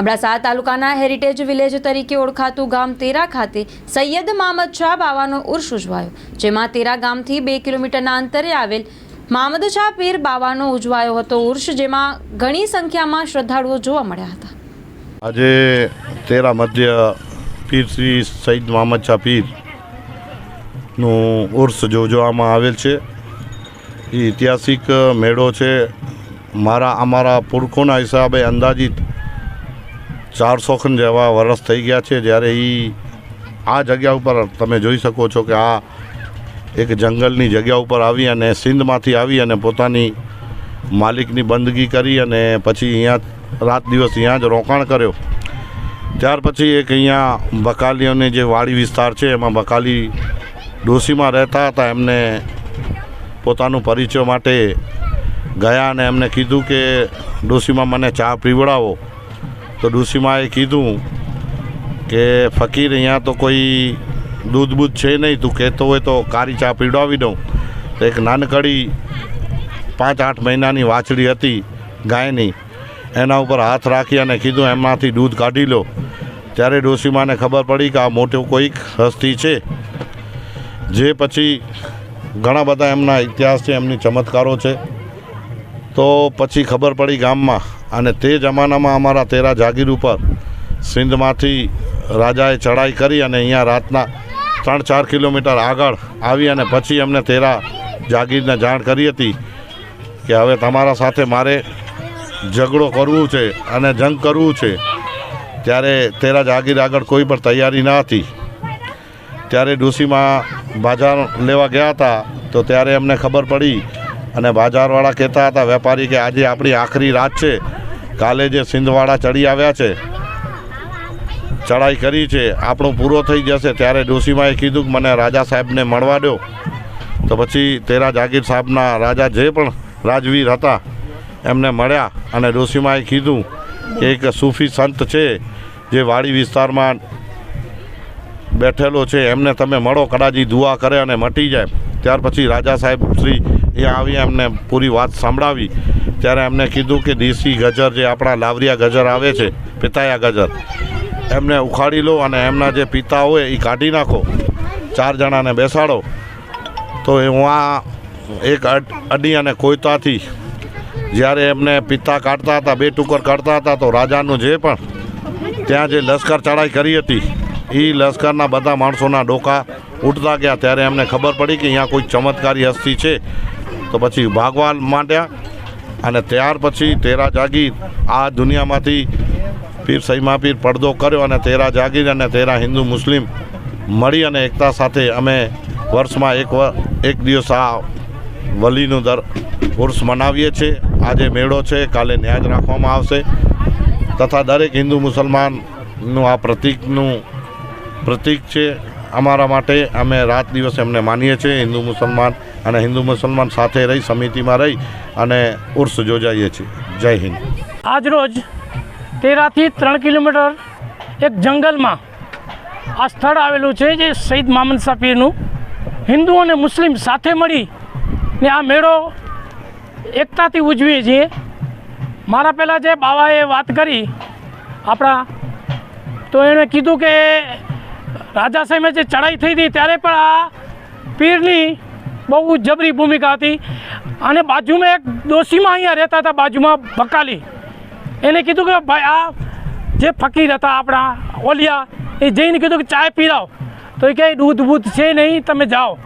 અબડાસા તાલુકાના heritage village તરીકે ઓળખાતું ગામ તેરા ખાતે સૈયદ મામદ શાહ બાવાનો ઉર્ષ ઉજવાયો, જેમાં તેરા ગામથી બે કિલોમીટરના અંતરે આવેલ મામદ શાહ પીર બાવાનો ઉજવાયો હતો ઉર્ષ જેમાં ઘણી સંખ્યામાં શ્રદ્ધાળુઓ જોવા મળ્યા હતા. આજે તેરા મધ્ય પીર શ્રી સૈયદ મામદ શાહ પીરનું ઉર્ષ જોવામાં આવેલ છે. એ ઐતિહાસિક મેળો છે. મારા, અમારા પુરખોના હિસાબે અંદાજિત ચારસો ખન જેવા વરસ થઈ ગયા છે જ્યારે એ આ જગ્યા ઉપર તમે જોઈ શકો છો કે આ એક જંગલની જગ્યા ઉપર આવી અને સિંધમાંથી આવી અને પોતાની માલિકની બંદગી કરી અને પછી અહીંયા રાત દિવસ અહીંયા જ રોકાણ કર્યો. ત્યાર પછી એક અહીંયા બકાલીઓની જે વાડી વિસ્તાર છે એમાં બકાલી ડોશીમાં રહેતા હતા. એમને પોતાનું પરિચય માટે ગયા અને એમને કીધું કે ડોશીમાં મને ચા પીવડાવો. તો ડુસીમાએ કીધું કે, ફકીર, અહીંયા તો કોઈ દૂધ બૂધ છે નહીં, તું કહેતો હોય તો કારી ચા પીવડાવી દઉં. તો એક નાનકડી પાંચ આઠ મહિનાની વાછડી હતી ગાયની. એના ઉપર હાથ રાખી અને કીધું, એમાંથી દૂધ કાઢી લો. ત્યારે ડોસીમાને ખબર પડી કે આ મોટો કોઈક હસ્તી છે. જે પછી ઘણા બધા એમના ઇતિહાસ છે, એમની ચમત્કારો છે. તો પછી ખબર પડી ગામમાં અને તે જમાનામાં અમારા તેરા જાગીર ઉપર સિંધમાંથી રાજાએ ચડાઈ કરી અને અહીંયા રાતના ત્રણ ચાર કિલોમીટર આગળ આવી અને પછી અમને તેરા જાગીરને જાણ કરી હતી કે હવે તમારા સાથે મારે ઝઘડો કરવું છે અને જંગ કરવું છે. ત્યારે તેરા જાગીર આગળ કોઈ પણ તૈયારી ન હતી. ત્યારે ડુસીમાં બાજાર લેવા ગયા હતા તો ત્યારે અમને ખબર પડી અને બાજારવાળા કહેતા હતા વેપારી કે આજે આપણી આખરી રાત છે. કાલે જે સિંધવાળા ચડી આવ્યા છે, ચડાઈ કરી છે, આપણો પૂરો થઈ જશે. ત્યારે ડોશીમાએ કીધું કે મને રાજા સાહેબને મળવા દો. તો પછી તેરા જાગીર સાહેબના રાજા જે પણ રાજવીર હતા, એમને મળ્યા અને ડોશીમાએ કીધું કે એક સૂફી સંત છે, જે વાડી વિસ્તારમાં બેઠેલો છે. એમને તમે મળો, કદાચ દુઆ કરે અને મટી જાય. ત્યાર પછી રાજા સાહેબ શ્રી એ આવી એમને પૂરી વાત સંભળાવી. ત્યારે એમને કીધું કે દેશી ગજર જે આપણા લાવરિયા ગજર આવે છે, પિતાયા ગજર, એમને ઉખાડી લો અને એમના જે પિતા હોય એ કાઢી નાખો. ચાર જણાને બેસાડો. તો એ હું આ એક અડ- અને કોયતાથી જ્યારે એમને પિતા કાઢતા હતા બે ટુકર કાઢતા હતા, તો રાજાનું જે પણ ત્યાં જે લશ્કર ચડાઈ કરી હતી એ લશ્કરના બધા માણસોના ડોકા ઉઠતા ગયા. ત્યારે એમને ખબર પડી કે અહીંયા કોઈ ચમત્કારી હસ્તી છે. તો પછી ભાગવા માંડ્યા અને ત્યાર પછી તેરા જાગીર આ દુનિયામાંથી પીર સૈમા પીર પડદો કર્યો અને તેરા જાગીર અને તેરા હિન્દુ મુસ્લિમ મળી અને એકતા સાથે અમે વર્ષમાં એક એક દિવસ આ વલીનું દર ઉર્સ મનાવીએ છીએ. આજે મેળો છે, કાલે ન્યાજ રાખવામાં આવશે તથા દરેક હિન્દુ મુસલમાનનું આ પ્રતીકનું પ્રતીક છે. અમારા માટે અમે રાત દિવસ એમને માનીએ છીએ, હિન્દુ મુસલમાન અને હિન્દુ મુસલમાન સાથે રહી, સમિતિમાં રહી અને ઉર્સ યોજાઈએ છીએ. જય હિન્દ. આજરોજ તેરાથી ત્રણ કિલોમીટર એક જંગલમાં આ સ્થળ આવેલું છે, જે શહીદ મામન સાપીરનું હિન્દુ અને મુસ્લિમ સાથે મળી ને આ મેળો એકતાથી ઉજવીએ છીએ. મારા પહેલાં જે બાવાએ વાત કરી, આપણા, તો એણે કીધું કે રાજા સાહેબે જે ચડાઈ થઈ હતી ત્યારે પણ આ પીરની બહુ જબરી ભૂમિકા હતી. અને બાજુમાં એક ડોશીમાં અહીંયા રહેતા હતા, બાજુમાં બકાલી એને કીધું કે ભાઈ, આ જે ફકીર હતા આપણા ઓલિયા, એ જઈને કીધું કે ચાય પીરાવ. તો એ ક્યાંય દૂધ બૂધ છે નહીં, તમે જાઓ.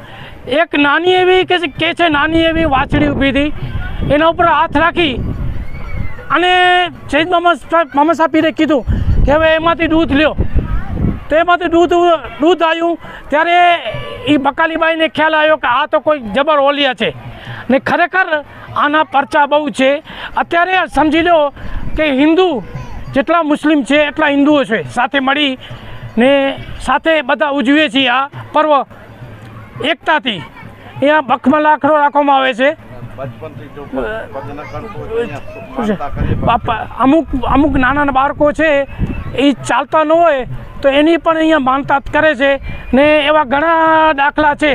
એક નાની એવી કે કે છે નાની એવી વાછડી ઊભી હતી. એના ઉપર હાથ રાખી અને શહીદ મામા મોહમ્મદ સાપીરે કીધું કે હવે એમાંથી દૂધ લ્યો. તો એમાંથી દૂધ દૂધ આવ્યું ત્યારે એ બકાલીબાઈને ખ્યાલ આવ્યો કે આ તો કોઈ જબર ઓલિયા છે. ને ખરેખર આના પરચા બહુ છે. અત્યારે સમજી લો કે હિન્દુ જેટલા મુસ્લિમ છે એટલા હિન્દુઓ છે. સાથે મળી ને સાથે બધા ઉજવીએ છીએ આ પર્વ. એકતાથી. અહીંયા બખમાં લાકડો રાખવામાં આવે છે. અમુક અમુક નાના બાળકો છે એ ચાલતા ન હોય તો એની પણ અહીંયા માનતા કરે છે ને એવા ઘણા દાખલા છે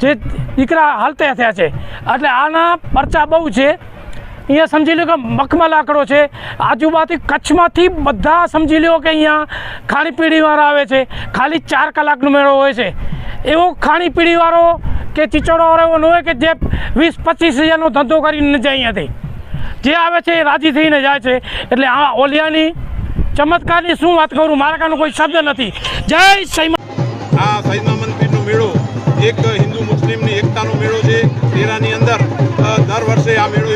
જે દીકરા હાલતા થયા છે. એટલે આના પરચા બહુ છે. અહીંયા સમજી લો કે મખમલ આંકડો છે. આજુબાજુ કચ્છમાંથી બધા સમજી લો કે અહીંયા ખાણીપીણીવાળા આવે છે. ખાલી ચાર કલાકનો મેળો હોય છે. એવો ખાણીપીણીવાળો કે ચીચોડાવાળો એવો ન હોય કે જે વીસ પચીસ હજારનો ધંધો કરીને જાય અહીંયાથી. જે આવે છે એ રાજી થઈને જાય છે. એટલે આ ઓલિયાની ચમત્કારની શું વાત કરું? મારા કાનો કોઈ શબ્દ નથી. જય સૈમા આ સૈદના મંદિરનો મેળો એક હિન્દુ મુસ્લિમની એકતાનો મેળો છે. તેરાની અંદર દર વર્ષે આ મેળો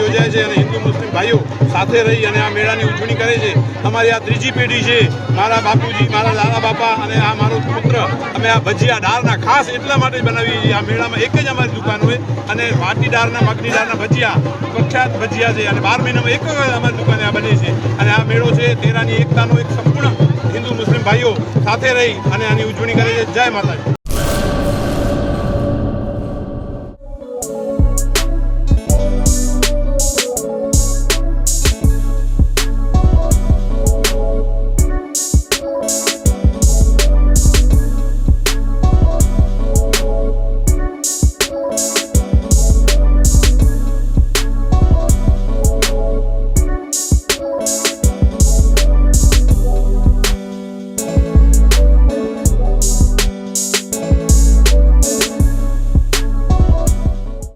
ભાઈઓ સાથે રહી અને આ મેળાની ઉજવણી કરે છે. અમારી આ ત્રીજી પેઢી છે. મારા બાપુજી, મારા દાદા બાપા અને આ મારો પુત્ર અમે આ ભજીયા દાળના ખાસ એટલા માટે બનાવીએ છીએ. આ મેળામાં એક જ અમારી દુકાન હોય અને વાટી દાળના મગની દાળના ભજીયા પ્રખ્યાત ભજીયા છે અને બાર મહિનામાં એક જ અમારી દુકાને આ બને છે. અને આ મેળો છે તેરાની એકતાનો એક સંપૂર્ણ હિન્દુ મુસ્લિમ ભાઈઓ સાથે રહી અને આની ઉજવણી કરે છે. જય માતાજી.